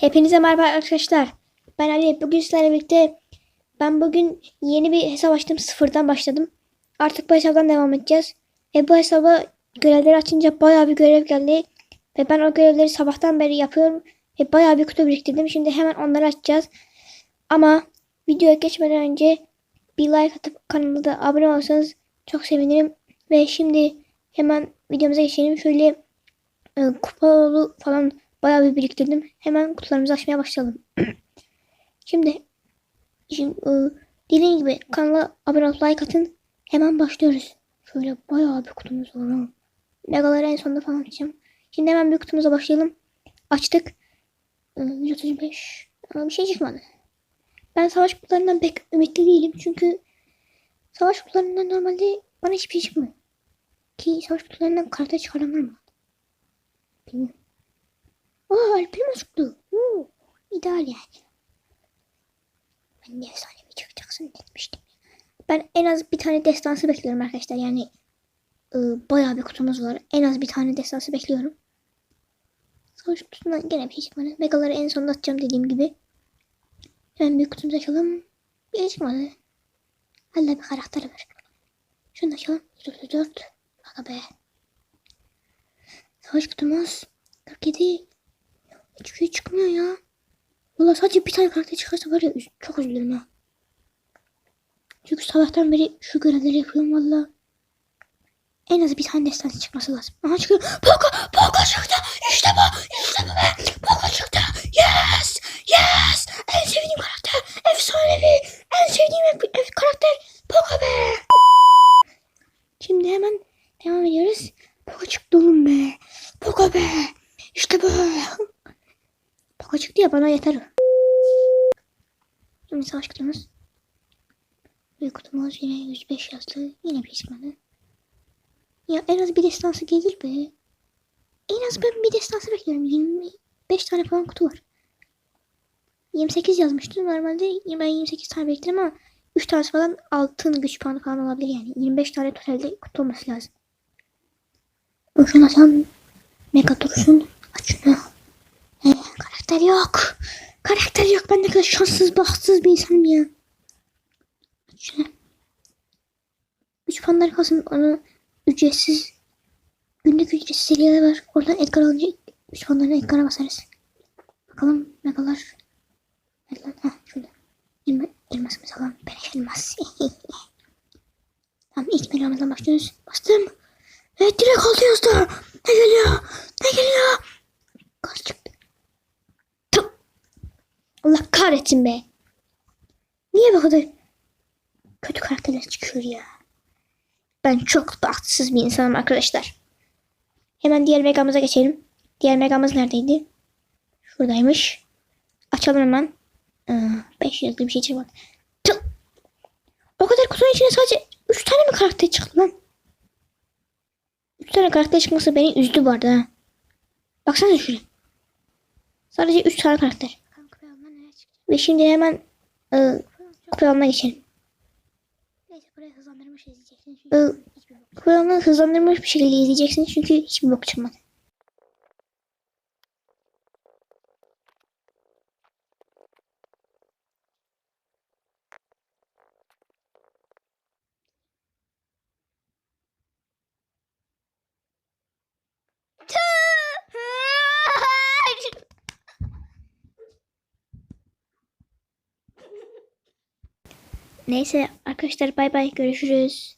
Hepinize merhaba arkadaşlar. Ben Ali. Bugün sizlerle birlikte ben bugün yeni bir hesap açtım. Sıfırdan başladım. Artık bu hesaptan devam edeceğiz. Ve bu hesaba görevleri açınca bayağı bir görev geldi. Ve ben o görevleri sabahtan beri yapıyorum. Ve bayağı bir kutu biriktirdim. Şimdi hemen onları açacağız. Ama videoya geçmeden önce bir like atıp kanalıma da abone olursanız çok sevinirim. Ve şimdi hemen videomuza geçelim. Şöyle e, kupalı falan bayağı bir biriktirdim. Hemen kutularımızı açmaya başlayalım. şimdi, şimdi e, dediğim gibi kanala abone olup like atın. Hemen başlıyoruz. Şöyle bayağı bir kutumuz var. ha. Megaları en sonunda falan açacağım. Şimdi hemen bir kutumuza başlayalım. Açtık. E, 135. Ama bir şey çıkmadı. Ben savaş kutularından pek ümitli değilim. Çünkü savaş kutularından normalde bana hiçbir şey çıkmıyor. Ki savaş kutularından karta çıkaranlar mı? Bilmiyorum. Aa Alp'im çıktı. Oo, ideal yani. Ben de efsane bir çıkacaksın demiştim. Ben en az bir tane destansı bekliyorum arkadaşlar. Yani ıı, bayağı bir kutumuz var. En az bir tane destansı bekliyorum. Savaş kutusundan gene bir şey çıkmadı. Megaları en sonunda atacağım dediğim gibi. Hemen bir kutumuzu açalım. Bir şey çıkmadı. Hala bir karakter var. Şunu açalım. 134. Aga be. Savaş kutumuz 47. Hiçbir şey çıkmıyor ya. Valla sadece bir tane karakter çıkarsa var ya çok üzülürüm ha. Çünkü sabahtan beri şu görevleri yapıyorum valla. En az bir tane destansı çıkması lazım. Aha çıkıyor. Poco! Poco çıktı! İşte bu! İşte bu be! Poco çıktı! Yes! Yes! En sevdiğim karakter! Efsanevi! En sevdiğim ev, ev karakter! Poco be! Şimdi hemen devam ediyoruz. Poco çıktı oğlum be! Poco be! İşte bu! Poco çıktı ya bana yeter. Şimdi savaş kutumuz. Bir kutumuz yine 105 yazdı. Yine bir çıkmadı. Ya en az bir destansı gelir be. En az ben bir destansı bekliyorum. 25 tane falan kutu var. 28 yazmıştı. Normalde ben 28 tane beklerim ama 3 tanesi falan altın güç puanı falan olabilir yani. 25 tane totalde kutu olması lazım. Şunu açalım. Mega karakter yok. Karakter yok. Ben ne kadar şanssız, bahtsız bir insanım ya. Aç şunu. Güç puanları kalsın. Onu ücretsiz günlük ücretsiz serileri var. Oradan Edgar alınca güç puanlarını Edgar'a basarız. Bakalım megalar. Nerede lan? Heh, şurada. Elma, elmasımız alalım. Beleş elmas. tamam ilk megamızdan başlıyoruz. Bastım. Evet direkt altı yazdı. Ne geliyor? Ne geliyor? Kahretsin be. Niye bu kadar kötü karakterler çıkıyor ya? Ben çok bahtsız bir insanım arkadaşlar. Hemen diğer megamıza geçelim. Diğer megamız neredeydi? Şuradaymış. Açalım hemen. 5 yazılı bir şey çıkmadı. Tüh! O kadar kutunun içine sadece 3 tane mi karakter çıktı lan? 3 tane karakter çıkması beni üzdü bu arada. Baksana şuraya. Sadece 3 tane karakter. Ve şimdi hemen e, kuralına geçelim. Neyse buraya hızlandırmış izleyeceksin. E, kuralını hızlandırmış bir şekilde izleyeceksin çünkü hiçbir bok çıkmadı. Neyse arkadaşlar bay bay görüşürüz.